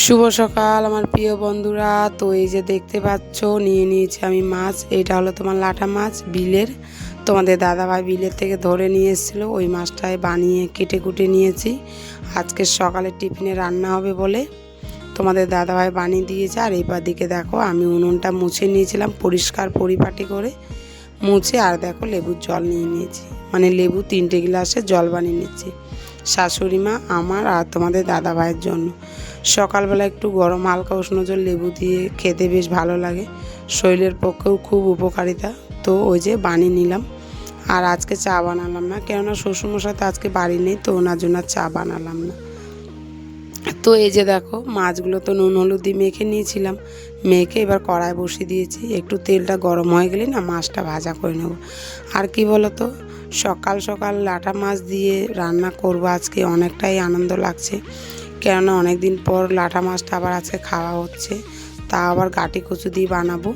শুভ সকাল, আমার প্রিয় বন্ধুরা। তো এই যে দেখতে পাচ্ছ, নিয়ে নিয়েছি আমি মাছ। এটা হলো তোমার লাটা মাছ, বিলের। তোমাদের দাদাভাই বিলের থেকে ধরে নিয়ে এসেছিল। ওই মাছটায় বানিয়ে, কেটে কুটে নিয়েছি। আজকে সকালে টিফিনে রান্না হবে বলে তোমাদের দাদাভাই বানিয়ে দিয়েছে। আর এবার দিকে দেখো, আমি উনুনটা মুছে নিয়েছিলাম পরিষ্কার পরিপাটি করে। মুছে আর দেখো লেবুর জল নিয়ে নিয়েছি। মানে লেবু তিনটে গ্লাসে জল বানিয়ে নিচ্ছি। শাশুড়ি মা, আমার আর তোমাদের দাদা ভাইয়ের জন্য। সকালবেলা একটু গরম হালকা উষ্ণ জল, লেবু দিয়ে খেতে বেশ ভালো লাগে। শরীরের পক্ষেও খুব উপকারিতা। তো ওই যে বানিয়ে নিলাম। আর আজকে চা বানালাম না, কেননা শ্বশুরমশাই তো আজকে বাড়ি নেই, তো ওনার জন্য চা বানালাম না। তো এই যে দেখো, মাছগুলো তো নুন, হলুদ দিয়ে মেখে নিয়েছিলাম। মেখে এবার কড়ায় বসিয়ে দিয়েছি। একটু তেলটা গরম হয়ে গেলে না মাছটা ভাজা করে নেব। আর কি বলো তো সকাল সকাল লাটা মাছ দিয়ে রান্না করব আজকে, অনেকটাই আনন্দ লাগছে। কেননা অনেক দিন পর লাটা মাছটা আবার আজকে খাওয়া হচ্ছে। তা আবার গাটি কচু দিয়ে বানাবো।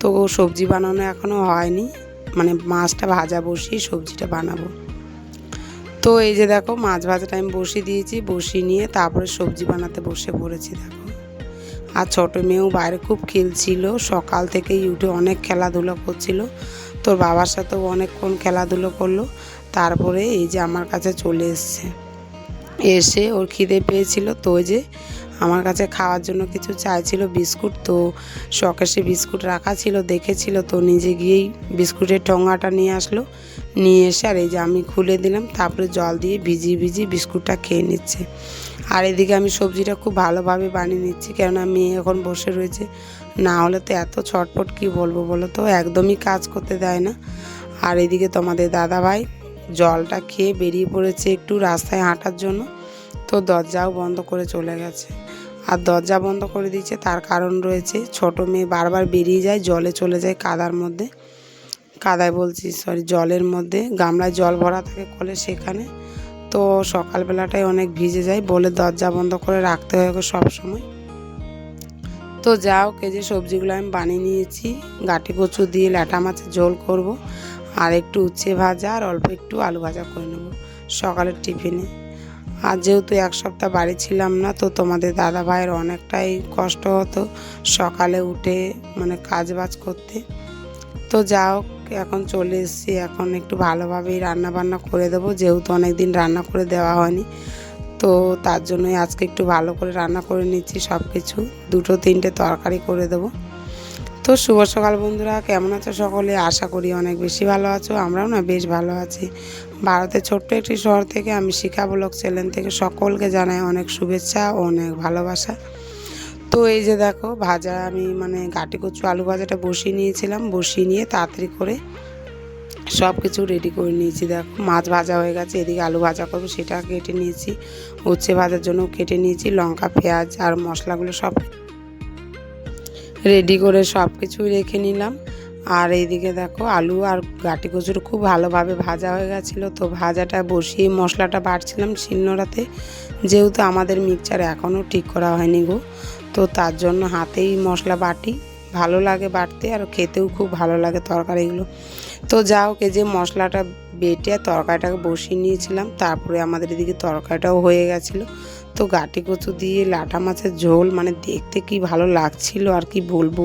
তো সবজি বানানো এখনও হয়নি। মানে মাছটা ভাজা বসিয়ে সবজিটা বানাবো। তো এই যে দেখো, মাছ ভাজাটা আমি বসিয়ে দিয়েছি, বসিয়ে নিয়ে তারপরে সবজি বানাতে বসে পড়েছি দেখো। আর ছোটো মেয়েও বাইরে খুব খেলছিল। সকাল থেকেই উঠে অনেক খেলাধুলো করছিল। তোর বাবার সাথেও অনেকক্ষণ খেলাধুলো করল। তারপরে এই যে আমার কাছে চলে এসছে। এসে ওর খিদে পেয়েছিল তো যে আমার কাছে খাওয়ার জন্য কিছু চাইছিল বিস্কুট, তো শখে বিস্কুট রাখা ছিল, দেখেছিল, তো নিজে গিয়েই বিস্কুটের ঠোঙাটা নিয়ে আসলো, নিয়ে এসে আর এই যে আমি খুলে দিলাম, তারপরে জল দিয়ে ভিজিয়ে ভিজিয়ে বিস্কুটটা খেয়ে নিচ্ছে। আর এদিকে আমি সবজিটা খুব ভালোভাবে বানিয়ে নিচ্ছি, কেননা মেয়ে এখন বসে রয়েছে, না হলে তো এত ছটপট কি বলব বলো তো, একদমই কাজ করতে দেয় না। আর এদিকে তোমাদের দাদা ভাই জলটা খেয়ে বেরিয়ে পড়েছে একটু রাস্তায় হাঁটার জন্য। তো দরজাও বন্ধ করে চলে গেছে। আর দরজা বন্ধ করে দিচ্ছে তার কারণ রয়েছে ছোট মেয়ে বারবার বেরিয়ে যায়, জলে চলে যায় কাদার মধ্যে। কাদায় বলছি সরি জলের মধ্যে, গামলায় জল ভরা থাকে কলে সেখানে। তো সকালবেলাটাই অনেক ভিজে যায় বলে দরজা বন্ধ করে রাখতে হয় ওকে সবসময় তো যাও কে যে সবজিগুলো আমি বানিয়ে নিয়েছি, গাটি কচু দিয়ে ল্যাটা মাছের ঝোল করব। আর একটু উচ্ছে ভাজা আর অল্প একটু আলু ভাজা করে নেব সকালের টিফিনে। আর যেহেতু এক সপ্তাহ বাড়ি ছিলাম না, তো তোমাদের দাদা ভাইয়ের অনেকটাই কষ্ট হতো সকালে উঠে মানে কাজ বাজ করতে। তো যা হোক, এখন চলে এসেছি। এখন একটু ভালোভাবেই রান্না বান্না করে দেবো। যেহেতু অনেক দিন রান্না করে দেওয়া হয়নি, তো তার জন্যই আজকে একটু ভালো করে রান্না করে নিচ্ছি সব কিছু দুটো তিনটে তরকারি করে দেবো। তো শুভ সকাল বন্ধুরা, কেমন আছো সকলে? আশা করি অনেক বেশি ভালো আছো, আমরাও না বেশ ভালো আছি। ভারতের ছোট্ট একটি শহর থেকে আমি শিখা চ্যানেল থেকে সকলকে জানাই অনেক শুভেচ্ছা ও অনেক ভালোবাসা। তো এই যে দেখো, ভাজা আমি মানে গাটি কচু আলু ভাজাটা বসিয়ে নিয়েছিলাম, বসিয়ে নিয়ে তাড়াতাড়ি করে সব কিছু রেডি করে নিয়েছি। দেখো, মাছ ভাজা হয়ে গেছে, এদিকে আলু ভাজা করব, সেটা কেটে নিয়েছি। উচ্ছে ভাজার জন্য কেটে নিয়েছি, লঙ্কা, পেঁয়াজ আর মশলাগুলো সব রেডি করে সব কিছুই রেখে নিলাম। আর এইদিকে দেখো আলু আর গাটি কচুর খুব ভালোভাবে ভাজা হয়ে গেছিল। তো ভাজাটা বসিয়ে মশলাটা বাড়ছিলাম শিলনোড়াতে। যেহেতু আমাদের মিক্সচার এখনও ঠিক করা হয়নি গো। তো তার জন্য হাতেই মশলা বাটি ভালো লাগে বাটতে আর খেতেও খুব ভালো লাগে তরকারিগুলো। তো যা কে যে মশলাটা বেটে তরকারিটাকে বসিয়ে নিয়েছিলাম, তারপরে আমাদের এদিকে তরকারিটাও হয়ে গেছিল। তো গাটি কচু দিয়ে লাটা মাছের ঝোল মানে দেখতে কি ভালো লাগছিল আর কি বলব।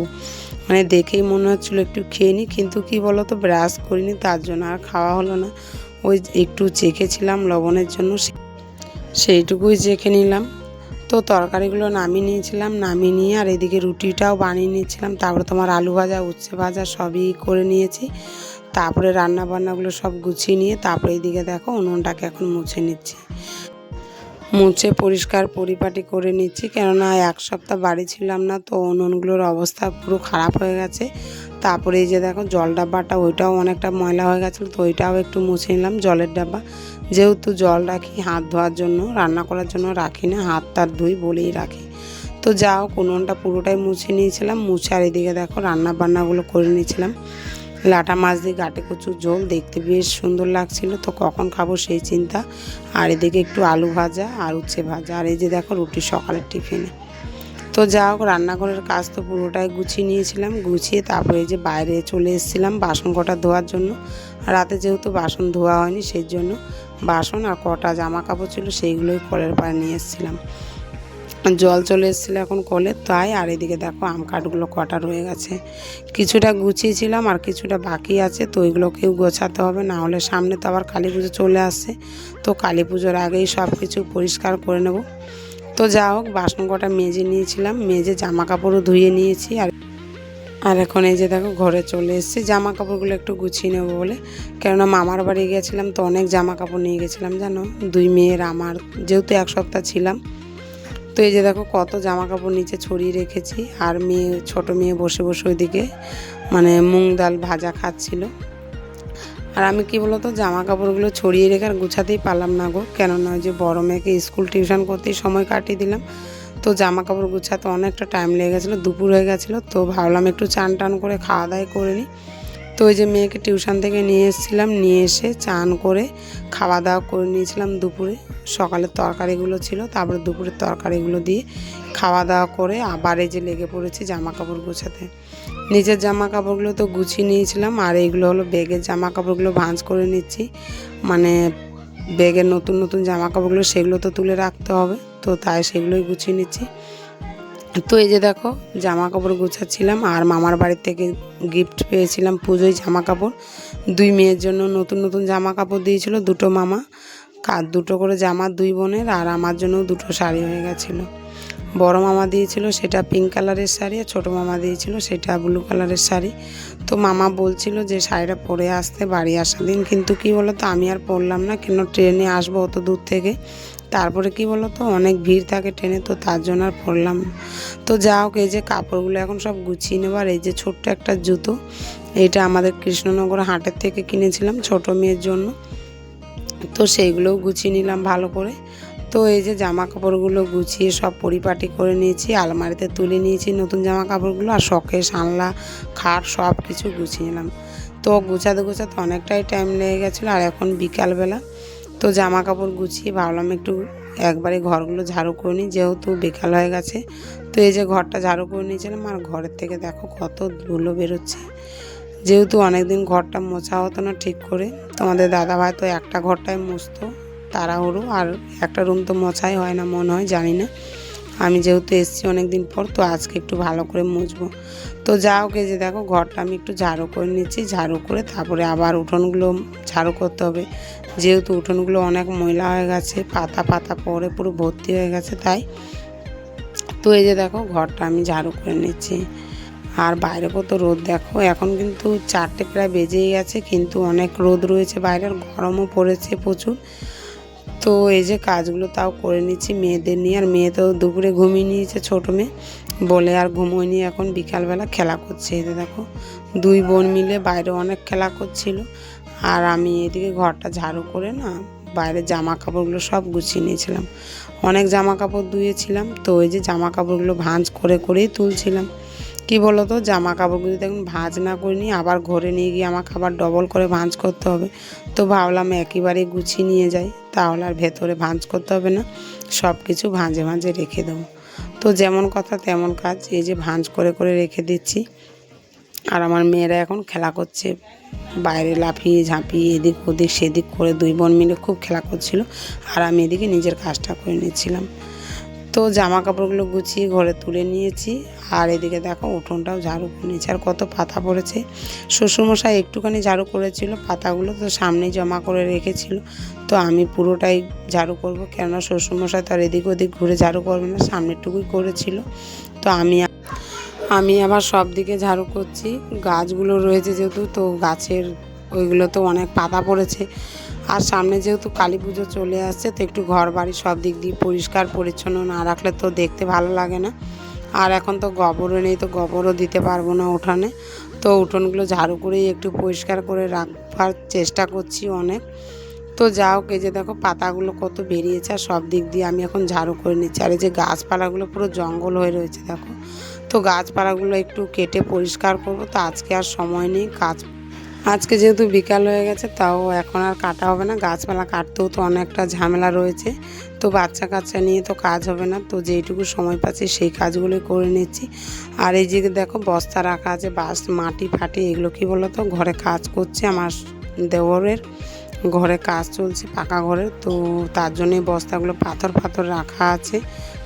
মানে দেখেই মনে হচ্ছিল একটু খেয়ে নিই, কিন্তু কি বলো তো ব্রাশ করিনি, তার জন্য আর খাওয়া হলো না। ওই একটু চেখেছিলাম লবণের জন্য সেইটুকুই চেখে নিলাম। তো তরকারিগুলো নামিয়ে নিয়েছিলাম, নামিয়ে নিয়ে আর এদিকে রুটিটাও বানিয়ে নিয়েছিলাম তারপরে তোমার আলু ভাজা, উচ্ছে ভাজা সবই করে নিয়েছি। তারপরে রান্না বান্নাগুলো সব গুছিয়ে নিয়ে তারপরে এদিকে দেখো উনুনটাকে এখন মুছে নিচ্ছি। মুছে পরিষ্কার পরিপাটি করে নিচ্ছি, কেননা এক সপ্তাহ বাড়ি ছিলাম না তো উনুনগুলোর অবস্থা পুরো খারাপ হয়ে গেছে। তারপরে এই যে দেখো জল ডাব্বাটা, ওইটাও অনেকটা ময়লা হয়ে গেছিল, তো ওইটাও একটু মুছে নিলাম জলের ডাব্বা। যেহেতু জল রাখি, হাত ধোয়ার জন্য, রান্না করার জন্য রাখি না, হাত তার ধুই বলেই রাখি। তো যাও উনুনটা পুরোটাই মুছে নিয়েছিলাম, মুছে আর এদিকে দেখো রান্না বান্নাগুলো করে নিয়েছিলাম। লাটা মাছ দিয়ে গাটে কচুর ঝোল, দেখতে বেশ সুন্দর লাগছিল, তো কখন খাব সেই চিন্তা। আর এদিকে একটু আলু ভাজা আর উচ্ছে ভাজা, আর এই যে দেখো রুটি সকালের টিফিনে। তো যা হোক রান্নাঘরের কাজ তো পুরোটাই গুছিয়ে নিয়েছিলাম, গুছিয়ে তারপরে যে বাইরে চলে এসেছিলাম বাসন কটা ধোয়ার জন্য। রাতে যেহেতু বাসন ধোয়া হয়নি, সেই জন্য বাসন আর কটা জামা কাপড় ছিল সেইগুলোই কলের পাড়ে নিয়ে এসেছিলাম। জল চলে এসেছিল এখন কলে, তাই আর এদিকে দেখো আম কাঠগুলো কটা রয়ে গেছে। কিছুটা গুছিয়েছিলাম আর কিছুটা বাকি আছে, তো ওইগুলোকেও গোছাতে হবে, না হলে সামনে তো আবার কালী পুজো চলে আসছে। তো কালী পুজোর আগেই সব কিছু পরিষ্কার করে নেব। তো যা হোক বাসন কটা মেজে নিয়েছিলাম, মেজে জামা কাপড়ও ধুয়ে নিয়েছি আর আর এখন এই যে দেখো, ঘরে চলে এসেছি। জামা কাপড়গুলো একটু গুছিয়ে নেব বলে। কেননা মামার বাড়ি গেছিলাম তো অনেক জামা কাপড় নিয়ে গেছিলাম, জানো? দুই মেয়ের, আমার। যেহেতু এক সপ্তাহ ছিলাম। তো এই যে দেখো, কত জামা কাপড় নিচে ছড়িয়ে রেখেছি। আর মেয়ে, ছোট মেয়ে বসে বসে ওইদিকে মানে মুগ ডাল ভাজা খাচ্ছিল। আর আমি কি বলতো জামা কাপড়গুলো ছড়িয়ে রেখে আর গুছাতেই পারলাম না গো। কেননা ওই যে বড় মেয়েকে স্কুল টিউশন করতেই সময় কাটিয়ে দিলাম। তো জামা কাপড় গুছাতে অনেকটা টাইম লেগে গেছিল, দুপুর হয়ে গেছিল, তো ভাবলাম একটু চান টান করে খাওয়া দাওয়া করে নিই তো ওই যে মেয়েকে টিউশন থেকে নিয়ে এসেছিলাম, নিয়ে এসে চান করে খাওয়া দাওয়া করে নিয়েছিলাম দুপুরে। সকালের তরকারিগুলো ছিল, তারপরে দুপুরের তরকারিগুলো দিয়ে খাওয়া দাওয়া করে আবার এই যে লেগে পড়েছি জামা কাপড় গোছাতে। নিজের জামা কাপড়গুলো তো গুছিয়ে নিয়েছিলাম, আর এইগুলো হলো ব্যাগের জামা কাপড়গুলো ভাঁজ করে নিচ্ছি। মানে ব্যাগের নতুন নতুন জামা কাপড়গুলো সেগুলো তো তুলে রাখতে হবে। তো তাই সেগুলোই গুছিয়ে নিচ্ছি। তো এই যে দেখো জামা কাপড় গুছাচ্ছিলাম আর মামার বাড়ির থেকে গিফট পেয়েছিলাম পুজোয় জামা কাপড় দুই মেয়ের জন্য নতুন নতুন জামা কাপড় দিয়েছিল দুটো মামা, কার দুটো করে জামা দুই বোনের আর আমার জন্য দুটো শাড়ি হয়ে গেছিল। বড় মামা দিয়েছিল সেটা পিঙ্ক কালারের শাড়ি আর ছোটো মামা দিয়েছিল সেটা ব্লু কালারের শাড়ি। তো মামা বলছিল যে শাড়িটা পরে আসতে বাড়ি আসার দিন, কিন্তু কি বলো তো আমি আর পরলাম না, কেন ট্রেনে আসব অত দূর থেকে? তারপরে কি বলো তো অনেক ভিড় থাকে ট্রেনে, তো তার জন্য আর পরলাম না। তো যা হোক, এই যে কাপড়গুলো এখন সব গুছিয়ে নেবার এই যে ছোট্ট একটা জুতো, এটা আমাদের কৃষ্ণনগর হাটের থেকে কিনেছিলাম ছোট মেয়ের জন্য। তো সেইগুলোও গুছিয়ে নিলাম ভালো করে। তো এই যে জামা কাপড়গুলো গুছিয়ে সব পরিপাটি করে নিয়েছি, আলমারিতে তুলে নিয়েছি নতুন জামা কাপড়গুলো আর শখে সানলা খাট সব কিছু গুছিয়ে নিলাম। তো গুছাতে গুছাতে অনেকটাই টাইম লেগে গেছিল আর এখন বিকালবেলা তো জামা কাপড় গুছিয়ে ভাবলাম একটু একবারে ঘরগুলো ঝাড়ু করে নিই, যেহেতু বিকাল হয়ে গেছে। তো এই যে ঘরটা ঝাড়ু করে নিয়েছিলাম, আর ঘরের থেকে দেখো কত ধুলো বেরোচ্ছে। যেহেতু অনেকদিন ঘরটা মোছা হতো না ঠিক করে, তোমাদের দাদাভাই তো একটা ঘরটায় মুছতো, তাড়াহুড়ো, আর একটা রুম তো মোছাই হয় না মনে হয়, জানি না। আমি যেহেতু এসেছি অনেক দিন পর, তো আজকে একটু ভালো করে মুছবো। তো যা হোক যে দেখো, ঘরটা আমি একটু ঝাড়ু করে নিচ্ছি, ঝাড়ু করে তারপরে আবার উঠোনগুলো ঝাড়ু করতে হবে। যেহেতু উঠোনগুলো অনেক ময়লা হয়ে গেছে, পাতা পাতা পরে পুরো ভর্তি হয়ে গেছে তাই। তো এই যে দেখো, ঘরটা আমি ঝাড়ু করে নিচ্ছি। আর বাইরে কত রোদ দেখো, এখন কিন্তু চারটে প্রায় বেজেই গেছে, কিন্তু অনেক রোদ রয়েছে বাইরের গরমও পড়েছে প্রচুর। তো এই যে কাজগুলো তাও করে নিচ্ছি মেয়েদের নিয়ে, আর মেয়ে তো দুপুরে ঘুমিয়ে নিয়েছে ছোটো মেয়ে, বলে আর ঘুমোয় নিয়ে এখন, বিকালবেলা খেলা করছে। এতে দেখো, দুই বোন মিলে বাইরে অনেক খেলা করছিল। আর আমি এদিকে ঘরটা ঝাড়ু করে না, বাইরে জামা কাপড়গুলো সব গুছিয়ে নিয়েছিলাম। অনেক জামা কাপড় ধুয়েছিলাম, তো ওই যে জামা কাপড়গুলো ভাঁজ করে করেই তুলছিলাম। কি বলো তো জামা কাপড়গুলো দেখুন ভাঁজ না করে নিয়ে আবার ঘরে নিয়ে গিয়ে আমাকে আবার ডবল করে ভাঁজ করতে হবে। তো ভাবলাম একেবারে গুছিয়ে নিয়ে যাই, তাহলে আর ভেতরে ভাঁজ করতে হবে না, সব কিছু ভাঁজে ভাঁজে রেখে দেবো। তো যেমন কথা তেমন কাজ, এই যে ভাঁজ করে করে রেখে দিচ্ছি। আর আমার মেয়েরা এখন খেলা করছে। বাইরে লাফিয়ে ঝাঁপিয়ে এদিক ওদিক সেদিক করে দুই বোন মিলে খুব খেলা করছিল আর আমি এদিকে নিজের কাজটা করে নিয়েছিলাম তো জামা কাপড়গুলো গুছিয়ে ঘরে তুলে নিয়েছি আর এদিকে দেখো উঠোনটাও ঝাড়ু নিয়েছি। আর কত পাতা পড়েছে। শ্বশুরমশাই একটুখানি ঝাড়ু করেছিল, পাতাগুলো তো সামনেই জমা করে রেখেছিল। তো আমি পুরোটাই ঝাড়ু করব কেননা শ্বশুরমশাই তো আর এদিক ওদিক ঘুরে ঝাড়ু করবে না সামনেরটুকুই করেছিল। তো আমি আমি আবার সব দিকে ঝাড়ু করছি। গাছগুলো রয়েছে যেহেতু, তো গাছের ওইগুলো তো অনেক পাতা পড়েছে। আর সামনে যেহেতু কালী পুজো চলে আসছে, তো একটু ঘর বাড়ি সব দিক দিয়ে পরিষ্কার, পরিচ্ছন্ন না রাখলে তো দেখতে ভালো লাগে না। আর এখন তো গোবরও নেই, তো গোবরও দিতে পারব না উঠানে। তো উঠোনগুলো ঝাড়ু করেই একটু পরিষ্কার করে রাখবার চেষ্টা করছি অনেক। তো যাও কে যে দেখো পাতাগুলো কত বেরিয়েছে, আর সব দিক দিয়ে আমি এখন ঝাড়ু করে নিচ্ছি। আর এই যে গাছপালাগুলো পুরো জঙ্গল হয়ে রয়েছে, দেখো। তো গাছপালাগুলো একটু কেটে পরিষ্কার করব। তো আজকে আর সময় নেই কাজ। আজকে যেহেতু বিকাল হয়ে গেছে, তাও এখন আর কাটা হবে না। গাছপালা কাটতেও তো অনেকটা ঝামেলা রয়েছে। তো বাচ্চা কাচ্চা নিয়ে তো কাজ হবে না। তো যেইটুকু সময় পাচ্ছি সেই কাজগুলোই করে নিচ্ছি। আর এই যে দেখো, বস্তা রাখা আছে বাস মাটি, ফাটি, এগুলো কি বলো তো? ঘরে কাজ করছে আমার দেওরের। ঘরে কাজ চলছে, পাকা ঘরে তো তার জন্যই বস্তাগুলো পাথর পাথর রাখা আছে।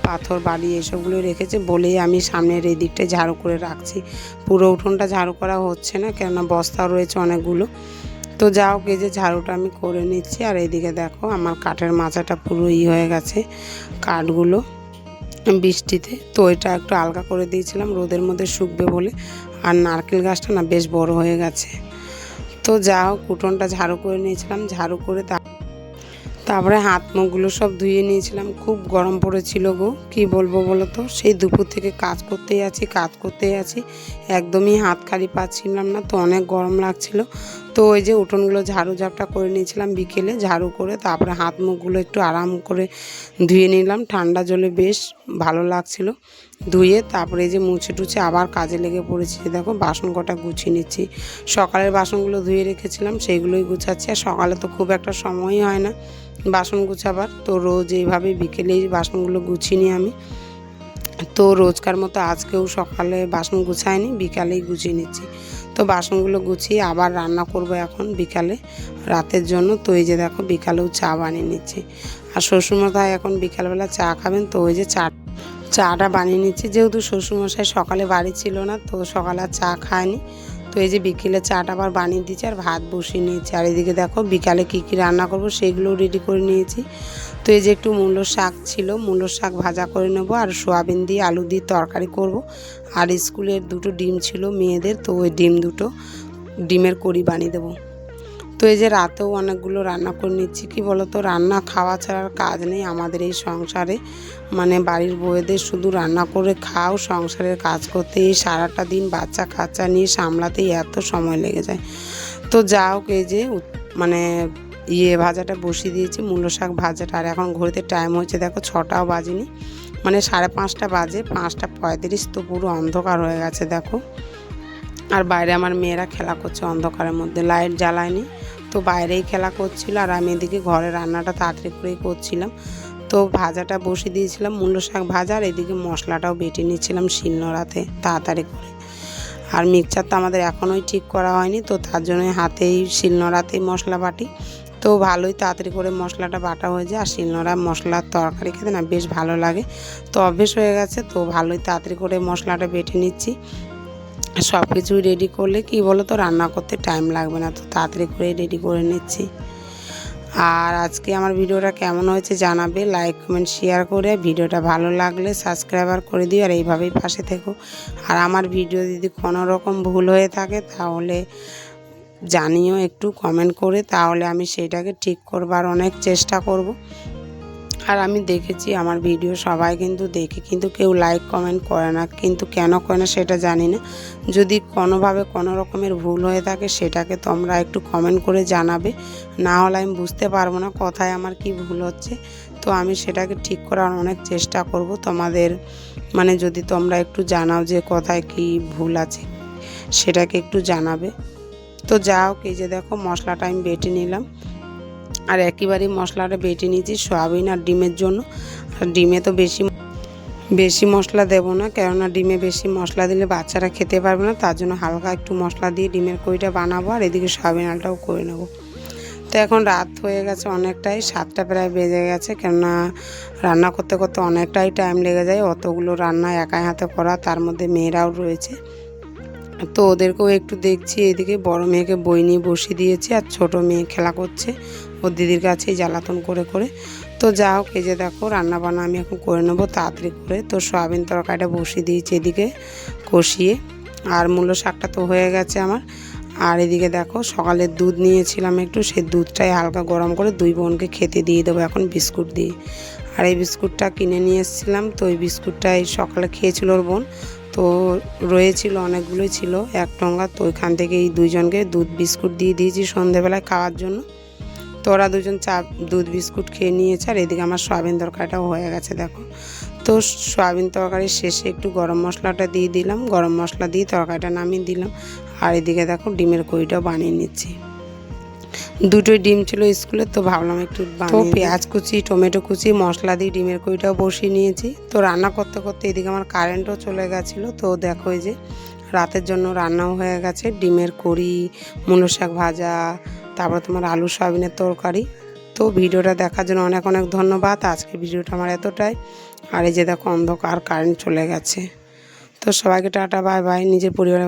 পাথর বাড়ি এসবগুলো রেখেছে বলেই আমি সামনের এই দিকটায় ঝাড়ু করে রাখছি। পুরো উঠোনটা ঝাড়ু করা হচ্ছে না, কেননা বস্তাও রয়েছে অনেকগুলো। তো যাও যে ঝাড়ুটা আমি করে নিচ্ছি। আর এইদিকে দেখো, আমার কাঠের মাচাটা পুরো ই হয়ে গেছে কাঠগুলো বৃষ্টিতে। তো এটা একটু আলগা করে দিয়েছিলাম, রোদের মধ্যে শুকবে বলে। আর নারকেল গাছটা না বেশ বড় হয়ে গেছে। তো যা হোক, উঠোনটা ঝাড়ু করে নিয়েছিলাম। ঝাড়ু করে তা তারপরে হাত মুখগুলো সব ধুয়ে নিয়েছিলাম। খুব গরম পড়েছিল গো। কি বলব বলো তো? সেই দুপুর থেকে কাজ করতেই আছি, কাজ করতেই আছি। একদমই হাত খালি পাচ্ছিলাম না, তো অনেক গরম লাগছিল। তো ওই যে উঠোনগুলো ঝাড়ু ঝাপটা করে নিয়েছিলাম বিকেলে, ঝাড়ু করে তারপরে হাত মুখগুলো একটু আরাম করে ধুয়ে নিলাম। ঠান্ডা জলে বেশ ভালো লাগছিল ধুয়ে। তারপরে এই যে মুছে টুছে আবার কাজে লেগে পড়েছি। দেখো, বাসন কটা গুছিয়ে নিচ্ছি। সকালের বাসনগুলো ধুয়ে রেখেছিলাম, সেইগুলোই গুছাচ্ছি। আর সকালে তো খুব একটা সময়ই হয় না বাসন গুছাবার। তো রোজ এইভাবে বিকেলেই বাসনগুলো গুছিয়ে নিই আমি। তো রোজকার মতো আজকেও সকালে বাসন গুছায়নি বিকালেই গুছিয়ে নিচ্ছি। তো বাসনগুলো গুছিয়ে আবার রান্না করব এখন বিকালে। রাতের জন্য তো ওই যে দেখো বিকালেও চা বানিয়ে নিচ্ছি। আর শ্বশুরমশাই এখন বিকালবেলা চা খাবেন, তো ওই যে চা, চাটা বানিয়ে নিচ্ছি। যেহেতু শ্বশুরমশাই সকালে বাড়ি ছিল না, তো সকালে চা খায়নি। তো এই যে বিকেলে চাট আবার বানিয়ে দিয়েছি আর ভাত বসিয়ে নিয়েছি। আর এদিকে দেখো বিকালে কী কী রান্না করব সেগুলো রেডি করে নিয়েছি। তো এই যে একটু মূল্য শাক ছিল মূল্য শাক ভাজা করে নেব আর সোয়াবিন দিয়ে আলু দিয়ে তরকারি করব। আর স্কুলের দুটো ডিম ছিল মেয়েদের, তো ওই ডিম দুটো ডিমের কড়ি বানিয়ে দেবো। তো এই যে রাতেও অনেকগুলো রান্না করে নিচ্ছি, কি বলতো? রান্না খাওয়া ছাড়ার কাজ নেই আমাদের এই সংসারে। মানে বাড়ির বউয়েদের শুধু রান্না করে খাও, সংসারের কাজ করতে এই সারাটা দিন বাচ্চা কাচ্চা নিয়ে সামলাতেই এত সময় লেগে যায়। তো যা হোক এই যে মানে ইয়ে ভাজাটা বসিয়ে দিয়েছি মূল্য শাক ভাজাটা। আর এখন ঘড়িতে টাইম হয়েছে, দেখো ছটাও বাজেনি। মানে সাড়ে পাঁচটা বাজে, পাঁচটা পঁয়ত্রিশ তো পুরো অন্ধকার হয়ে গেছে, দেখো। আর বাইরে আমার মেয়েরা খেলা করছে অন্ধকারের মধ্যে, লাইট জ্বালায়নি। তো বাইরেই খেলা করছিল আর আমি এদিকে ঘরে রান্নাটা তাড়াতাড়ি করেই করছিলাম। তো ভাজাটা বসিয়ে দিয়েছিলাম মূল্য শাক ভাজা আর এদিকে মশলাটাও বেটে নিয়েছিলাম শিলনোড়াতে তাড়াতাড়ি করে। আর মিক্সচার তো আমাদের এখনোই ঠিক করা হয়নি, তো তার জন্য হাতেই শিলনোড়াতেই মশলা বাটি। তো ভালোই তাড়াতাড়ি করে মশলাটা বাটা হয়ে যায় আর শিলনোড়া মশলার তরকারি খেতে না বেশ ভালো লাগে। তো অভ্যেস হয়ে গেছে, তো ভালোই তাড়াতাড়ি করে মশলাটা বেটে নিচ্ছি। সব কিছুই রেডি করলে কি বলো তো রান্না করতে টাইম লাগবে না, তো তাড়াতাড়ি করে রেডি করে নিচ্ছি। আর আজকে আমার ভিডিওটা কেমন হয়েছে জানাবে লাইক কমেন্ট শেয়ার করে ভিডিওটা ভালো লাগলে সাবস্ক্রাইবার করে দিও, আর এইভাবেই পাশে থেকো। আর আমার ভিডিও যদি কোনো রকম ভুল হয়ে থাকে, তাহলে জানিও, একটু কমেন্ট করে, তাহলে আমি সেটাকে ঠিক করবার অনেক চেষ্টা করব। আর আমি দেখেছি, আমার ভিডিও সবাই কিন্তু দেখে, কিন্তু কেউ লাইক কমেন্ট করে না। কিন্তু কেন করে না সেটা জানি না। যদি কোনোভাবে কোনো রকমের ভুল হয়ে থাকে, সেটাকে তোমরা একটু কমেন্ট করে জানাবে। না হলে আমি বুঝতে পারব না কোথায় আমার কি ভুল হচ্ছে। তো আমি সেটাকে ঠিক করার অনেক চেষ্টা করব তোমাদের। মানে যদি তোমরা একটু জানাও যে কোথায় কি ভুল আছে, সেটাকে একটু জানাবে। তো যা হোক যে দেখো, মশলাটা আমি বেটে নিলাম। আর একেবারেই মশলাটা বেটে নিয়েছি সয়াবিন আর ডিমের জন্য। আর ডিমে তো বেশি বেশি মশলা দেবো না, কেননা ডিমে বেশি মশলা দিলে বাচ্চারা খেতে পারবে না, তার জন্য হালকা একটু মশলা দিয়ে ডিমের কইটা বানাবো আর এদিকে সয়াবিন আলটাও করে নেব। তো এখন রাত হয়ে গেছে অনেকটাই, সাতটা প্রায় বেজে গেছে, কেননা রান্না করতে করতে অনেকটাই টাইম লেগে যায়, অতগুলো রান্না একাই হাতে করা, তার মধ্যে মেয়েরাও রয়েছে। তো ওদেরকেও একটু দেখছি, এদিকে বড় মেয়েকে বই নিয়ে বসিয়ে দিয়েছি আর ছোট মেয়ে খেলা করছে। ওর দিদির কাছেই জ্বালাতন করে করে। তো যা হোক, এই যে দেখো রান্না বান্না আমি এখন করে নেব তাড়াতাড়ি করে। তো সয়াবিন তরকারিটা বসিয়ে দিয়েছি এদিকে কষিয়ে। আর মূলো শাকটা তো হয়ে গেছে আমার। আর এদিকে দেখো সকালে দুধ নিয়েছিলাম একটু। সেই দুধটাই হালকা গরম করে দুই বোনকে খেতে দিয়ে দেবো এখন বিস্কুট দিয়ে। আর এই বিস্কুটটা কিনে নিয়ে এসেছিলাম। তো ওই বিস্কুটটাই সকালে খেয়েছিল ওর বোন। তো রয়েছিল, অনেকগুলোই ছিল, এক টঙ্গা। তো ওইখান থেকে এই দুইজনকে দুধ, বিস্কুট দিয়ে দিয়েছি সন্ধেবেলায় খাওয়ার জন্য। তো ওরা দুজন চা দুধ বিস্কুট খেয়ে নিয়েছে আর এদিকে আমার সয়াবিন তরকারিটাও হয়ে গেছে দেখো। তো সয়াবিন তরকারির শেষে একটু গরম মশলাটা দিয়ে দিলাম গরম মশলা দিয়ে তরকারিটা নামিয়ে দিলাম আর এদিকে দেখো ডিমের কড়িটাও বানিয়ে নিচ্ছি। দুটোই ডিম ছিল স্কুলে তো ভাবলাম একটু তো পেঁয়াজ কুচি টমেটো কুচি মশলা দিয়ে ডিমের কড়িটাও বসিয়ে নিয়েছি। তো রান্না করতে করতে এদিকে আমার কারেন্টও চলে গেছিল তো দেখো এই যে রাতের জন্য রান্নাও হয়ে গেছে। ডিমের কড়ি মূলো শাক ভাজা তারপর তোমার আলু, সয়াবিনের তরকারি। তো ভিডিওটা দেখার জন্য অনেক অনেক ধন্যবাদ। আজকে ভিডিওটা আমার এতটাই। আর এই যে দেখো অন্ধকার কারেন্ট চলে গেছে। তো সবাইকে টাটা বাই বাই নিজের পরিবার